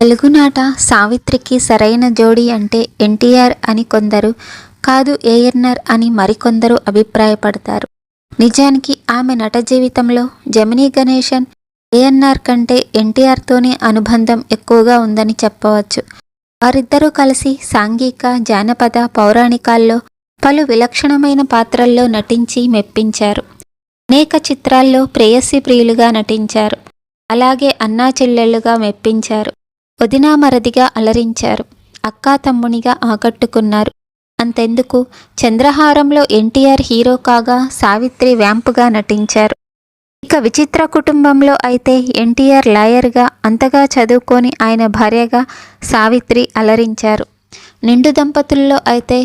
తెలుగునాట సావిత్రికి సరైన జోడి అంటే ఎన్టీఆర్ అని కొందరు కాదు ఏఎన్ఆర్ అని మరికొందరు అభిప్రాయపడతారు. నిజానికి ఆమె నట జీవితంలో జమినీ గణేశన్ ఏఎన్ఆర్ కంటే ఎన్టీఆర్తోనే అనుబంధం ఎక్కువగా ఉందని చెప్పవచ్చు. వారిద్దరూ కలిసి సాంఘిక జానపద పౌరాణికాల్లో పలు విలక్షణమైన పాత్రల్లో నటించి మెప్పించారు. అనేక చిత్రాల్లో ప్రేయసి ప్రియులుగా నటించారు. అలాగే అన్నా చెల్లెళ్ళుగా మెప్పించారు. వదినా మరదిగా అలరించారు. అక్కా తమ్మునిగా ఆకట్టుకున్నారు. అంతెందుకు? చంద్రహారంలో ఎన్టీఆర్ హీరో కాగా సావిత్రి వ్యాంపుగా నటించారు. ఇక విచిత్ర కుటుంబంలో అయితే ఎన్టీఆర్ లాయర్గా అంతగా చదువుకొని ఆయన భార్యగా సావిత్రి అలరించారు. నిండు దంపతుల్లో అయితే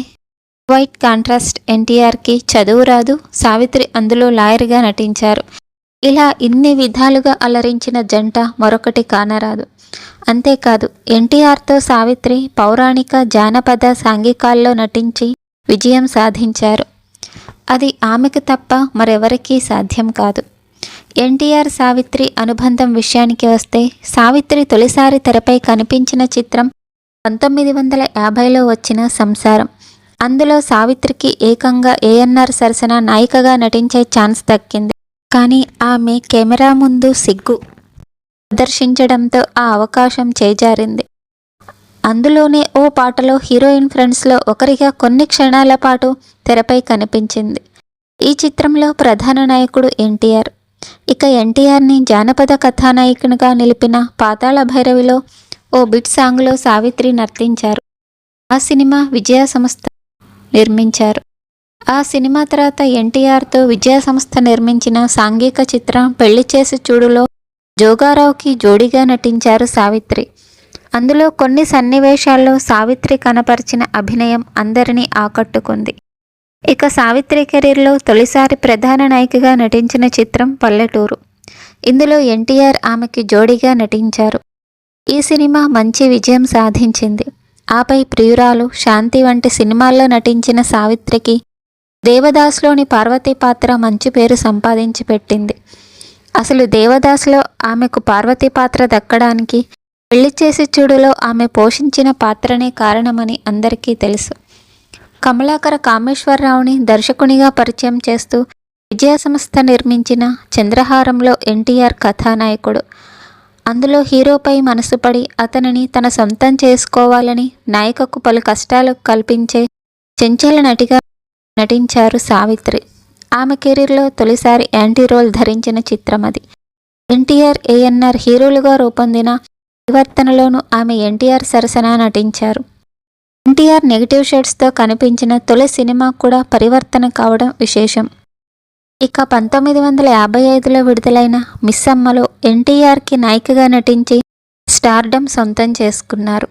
వైట్ కాంట్రాస్ట్ ఎన్టీఆర్కి చదువు రాదు. సావిత్రి అందులో లాయర్గా నటించారు. ఇలా ఇన్ని విధాలుగా అలరించిన జంట మరొకటి కానరాదు. అంతేకాదు ఎన్టీఆర్తో సావిత్రి పౌరాణిక జానపద సాంఘికాల్లో నటించి విజయం సాధించారు. అది ఆమెకు తప్ప మరెవరికీ సాధ్యం కాదు. ఎన్టీఆర్ సావిత్రి అనుబంధం విషయానికి వస్తే సావిత్రి తొలిసారి తెరపై కనిపించిన చిత్రం పంతొమ్మిది వందల యాభైలో వచ్చిన సంసారం. అందులో సావిత్రికి ఏకంగా ఏఎన్ఆర్ సరసన నాయికగా నటించే ఛాన్స్ దక్కింది. కానీ ఆమె కెమెరా ముందు సిగ్గు ప్రదర్శించడంతో ఆ అవకాశం చేజారింది. అందులోనే ఓ పాటలో హీరోయిన్ ఫ్రెండ్స్లో ఒకరిగా కొన్ని క్షణాల పాటు తెరపై కనిపించింది. ఈ చిత్రంలో ప్రధాన నాయకుడు ఎన్టీఆర్. ఇక ఎన్టీఆర్ని జానపద కథానాయకునిగా నిలిపిన పాతాళ భైరవిలో ఓ బిట్ సాంగ్లో సావిత్రి నర్తించారు. ఆ సినిమా విజయ సంస్థ నిర్మించారు. ఆ సినిమా తర్వాత ఎన్టీఆర్తో విజయ సంస్థ నిర్మించిన సాంఘిక చిత్రం పెళ్ళి చేసి చూడులో జోగారావుకి జోడిగా నటించారు సావిత్రి. అందులో కొన్ని సన్నివేశాల్లో సావిత్రి కనపరిచిన అభినయం అందరినీ ఆకట్టుకుంది. ఇక సావిత్రి కెరీర్లో తొలిసారి ప్రధాన నాయికగా నటించిన చిత్రం పల్లెటూరు. ఇందులో ఎన్టీఆర్ ఆమెకి జోడిగా నటించారు. ఈ సినిమా మంచి విజయం సాధించింది. ఆపై ప్రియురాలు శాంతి వంటి సినిమాల్లో నటించిన సావిత్రికి దేవదాస్లోని పార్వతీ పాత్ర మంచి పేరు సంపాదించి పెట్టింది. అసలు దేవదాస్లో ఆమెకు పార్వతీ పాత్ర దక్కడానికి పెళ్ళి చేసి చూడులో ఆమె పోషించిన పాత్రనే కారణమని అందరికీ తెలుసు. కమలాకర కామేశ్వరరావుని దర్శకునిగా పరిచయం చేస్తూ విజయ సంస్థ నిర్మించిన చంద్రహారంలో ఎన్టీఆర్ కథానాయకుడు. అందులో హీరోపై మనసు పడి అతనిని తన సొంతం చేసుకోవాలని నాయకకు పలు కష్టాలు కల్పించే చెంచల నటిగా నటించారు సావిత్రి. ఆమె కెరీర్లో తొలిసారి యాంటీ రోల్ ధరించిన చిత్రం అది. ఎన్టీఆర్ ఏఎన్ఆర్ హీరోలుగా రూపొందిన పరివర్తనలోనూ ఆమె ఎన్టీఆర్ సరసన నటించారు. ఎన్టీఆర్ నెగిటివ్ షేడ్స్తో కనిపించిన తొలి సినిమా కూడా పరివర్తన కావడం విశేషం. ఇక పంతొమ్మిది వందల యాభై ఐదులో విడుదలైన మిస్ అమ్మలో ఎన్టీఆర్కి నాయికగా నటించి స్టార్డమ్ సొంతం చేసుకున్నారు.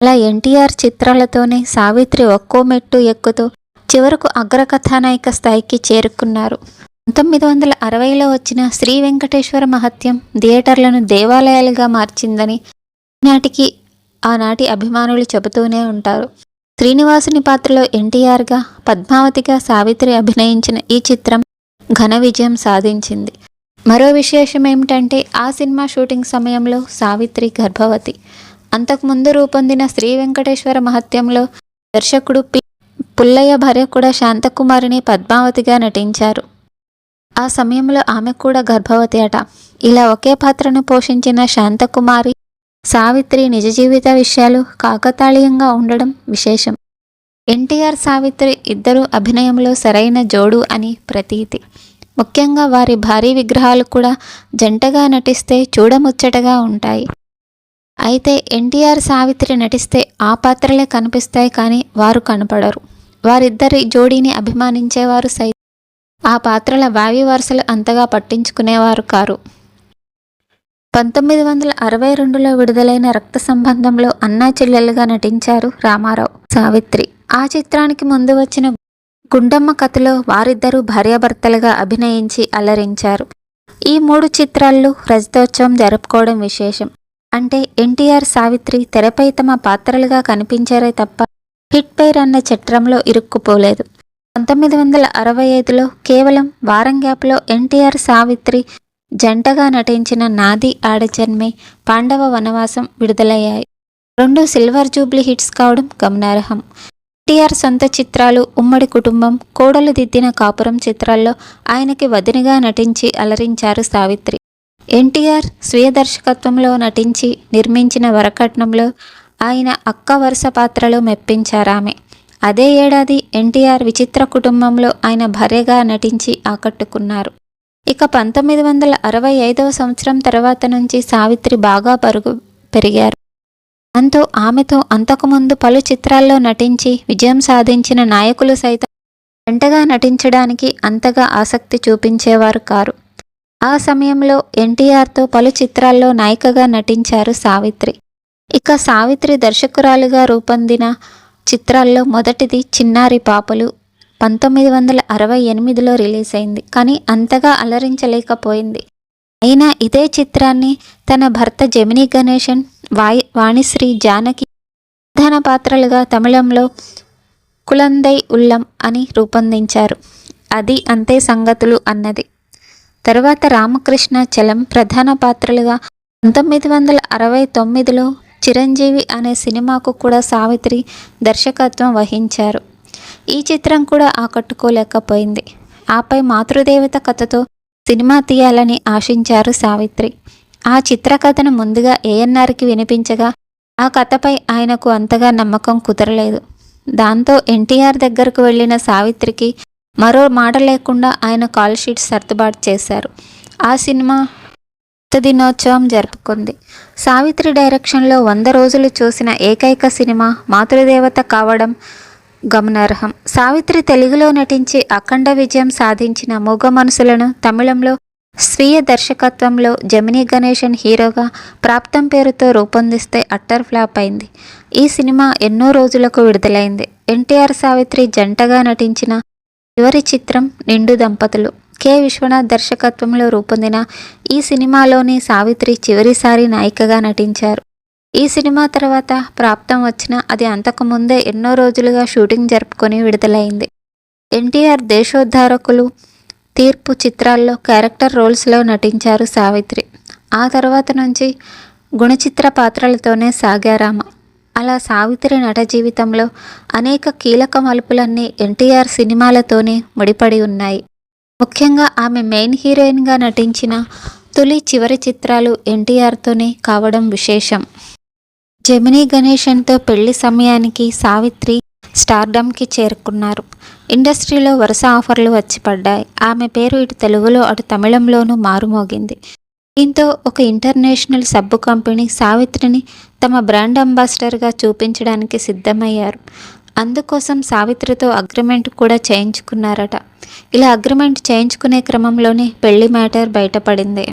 అలా ఎన్టీఆర్ చిత్రాలతోనే సావిత్రి ఒక్కో మెట్టు ఎక్కుతూ చివరకు అగ్రకథానాయిక స్థాయికి చేరుకున్నారు. పంతొమ్మిది వందల అరవైలో వచ్చిన శ్రీ వెంకటేశ్వర మహత్యం థియేటర్లను దేవాలయాలుగా మార్చిందని నాటికి ఆనాటి అభిమానులు చెబుతూనే ఉంటారు. శ్రీనివాసుని పాత్రలో ఎన్టీఆర్గా పద్మావతిగా సావిత్రి అభినయించిన ఈ చిత్రం ఘన విజయం సాధించింది. మరో విశేషం ఏమిటంటే ఆ సినిమా షూటింగ్ సమయంలో సావిత్రి గర్భవతి. అంతకుముందు రూపొందిన శ్రీ వెంకటేశ్వర మహత్యంలో దర్శకుడు పి. పుల్లయ్య భార్య కూడా శాంతకుమారిని పద్మావతిగా నటించారు. ఆ సమయంలో ఆమె కూడా గర్భవతి అట. ఇలా ఒకే పాత్రను పోషించిన శాంతకుమారి సావిత్రి నిజ జీవిత విషయాలు కాకతాళీయంగా ఉండడం విశేషం. ఎన్టీఆర్ సావిత్రి ఇద్దరు అభినయంలో సరైన జోడు అని ప్రతీతి. ముఖ్యంగా వారి భారీ విగ్రహాలు కూడా జంటగా నటిస్తే చూడముచ్చటగా ఉంటాయి. అయితే ఎన్టీఆర్ సావిత్రి నటిస్తే ఆ పాత్రలే కనిపిస్తాయి కానీ వారు కనపడరు. వారిద్దరి జోడీని అభిమానించేవారు సైతం. ఆ పాత్రల భావి వరుసలు అంతగా పట్టించుకునేవారు కారు. పంతొమ్మిది వందల అరవై రెండులో విడుదలైన రక్త సంబంధంలో అన్నా చెల్లెలుగా నటించారు రామారావు సావిత్రి. ఆ చిత్రానికి ముందు వచ్చిన గుండమ్మ కథలో వారిద్దరూ భార్యాభర్తలుగా అభినయించి అలరించారు. ఈ మూడు చిత్రాల్లో రజతోత్సవం జరుపుకోవడం విశేషం. అంటే ఎన్టీఆర్ సావిత్రి తెరపై తమ పాత్రలుగా కనిపించారే తప్ప హిట్ పైర్ అన్న చట్రంలో ఇరుక్కుపోలేదు. పంతొమ్మిది వందల అరవై ఐదులో కేవలం వారం గ్యాప్లో ఎన్టీఆర్ సావిత్రి జంటగా నటించిన నాది ఆడజన్మే పాండవ వనవాసం విడుదలయ్యాయి. రెండు సిల్వర్ జూబ్లీ హిట్స్ కావడం గమనార్హం. ఎన్టీఆర్ సొంత చిత్రాలు ఉమ్మడి కుటుంబం కోడలు దిద్దిన కాపురం చిత్రాల్లో ఆయనకి వదినగా నటించి అలరించారు సావిత్రి. ఎన్టీఆర్ స్వీయ దర్శకత్వంలో నటించి నిర్మించిన వరకట్నంలో ఆయన అక్క వరుస పాత్రలో మెప్పించారామె. అదే ఏడాది ఎన్టీఆర్ విచిత్ర కుటుంబంలో ఆయన భార్యగా నటించి ఆకట్టుకున్నారు. ఇక పంతొమ్మిది వందల అరవై ఐదవ సంవత్సరం తర్వాత నుంచి సావిత్రి బాగా పరుగు పెరిగారు. అంతో ఆమెతో అంతకుముందు పలు చిత్రాల్లో నటించి విజయం సాధించిన నాయకులు సైతం వెంటగా నటించడానికి అంతగా ఆసక్తి చూపించేవారు కారు. ఆ సమయంలో ఎన్టీఆర్తో పలు చిత్రాల్లో నాయికగా నటించారు సావిత్రి. ఇక సావిత్రి దర్శకురాలిగా రూపొందిన చిత్రాల్లో మొదటిది చిన్నారి పాపలు పంతొమ్మిది వందల అరవై ఎనిమిదిలో రిలీజ్ అయింది కానీ అంతగా అలరించలేకపోయింది. అయినా ఇదే చిత్రాన్ని తన భర్త జమినీ గణేశన్ వాయి వాణిశ్రీ జానకి ప్రధాన పాత్రలుగా తమిళంలో కులందై ఉల్లం అని రూపొందించారు. అది అంతే సంగతులు అన్నది. తరువాత రామకృష్ణ చలం ప్రధాన పాత్రలుగా పంతొమ్మిది వందల అరవై తొమ్మిదిలో చిరంజీవి అనే సినిమాకు కూడా సావిత్రి దర్శకత్వం వహించారు. ఈ చిత్రం కూడా ఆకట్టుకోలేకపోయింది. ఆపై మాతృదేవత కథతో సినిమా తీయాలని ఆశించారు సావిత్రి. ఆ చిత్రకథను ముందుగా ఏఎన్ఆర్కి వినిపించగా ఆ కథపై ఆయనకు అంతగా నమ్మకం కుదరలేదు. దాంతో ఎన్టీఆర్ దగ్గరకు వెళ్ళిన సావిత్రికి మరో మాట లేకుండా ఆయన కాల్ షీట్ సర్దుబాటు చేశారు. ఆ సినిమా దినోత్సవం జరుపుకుంది. సావిత్రి డైరెక్షన్లో వంద రోజులు చూసిన ఏకైక సినిమా మాతృదేవత కావడం గమనార్హం. సావిత్రి తెలుగులో నటించి అఖండ విజయం సాధించిన మూగ మనసులను తమిళంలో స్వీయ దర్శకత్వంలో జమినీ గణేశన్ హీరోగా ప్రాప్తం పేరుతో రూపొందిస్తే అట్టర్ ఫ్లాప్ అయింది. ఈ సినిమా ఎన్నో రోజులకు విడుదలైంది. ఎన్టీఆర్ సావిత్రి జంటగా నటించిన చివరి చిత్రం నిండు దంపతులు. కె. విశ్వనాథ్ దర్శకత్వంలో రూపొందిన ఈ సినిమాలోని సావిత్రి చివరిసారి నాయికగా నటించారు. ఈ సినిమా తర్వాత ప్రాప్తం వచ్చిన అది అంతకుముందే ఎన్నో రోజులుగా షూటింగ్ జరుపుకొని విడుదలైంది. ఎన్టీఆర్ దేశోద్ధారకులు తీర్పు చిత్రాల్లో క్యారెక్టర్ రోల్స్లో నటించారు సావిత్రి. ఆ తర్వాత నుంచి గుణచిత్ర పాత్రలతోనే సాగారామ అలా సావిత్రి నట జీవితంలో అనేక కీలక మలుపులన్నీ ఎన్టీఆర్ సినిమాలతోనే ముడిపడి ఉన్నాయి. ముఖ్యంగా ఆమె మెయిన్ హీరోయిన్గా నటించిన తొలి చివరి చిత్రాలు ఎన్టీఆర్తోనే కావడం విశేషం. జమినీ గణేషన్తో పెళ్ళి సమయానికి సావిత్రి స్టార్డమ్కి చేరుకున్నారు. ఇండస్ట్రీలో వరుస ఆఫర్లు వచ్చి పడ్డాయి ఆమె పేరు ఇటు తెలుగులో అటు తమిళంలోనూ మారుమోగింది. దీంతో ఒక ఇంటర్నేషనల్ సబ్బు కంపెనీ సావిత్రిని తమ బ్రాండ్ అంబాసిడర్గా చూపించడానికి సిద్ధమయ్యారు. అందుకోసం సావిత్రితో అగ్రిమెంట్ కూడా చేయించుకున్నారట. ఇలా అగ్రిమెంట్ చేయించుకునే క్రమంలోనే పెళ్ళి మ్యాటర్ బయటపడింది.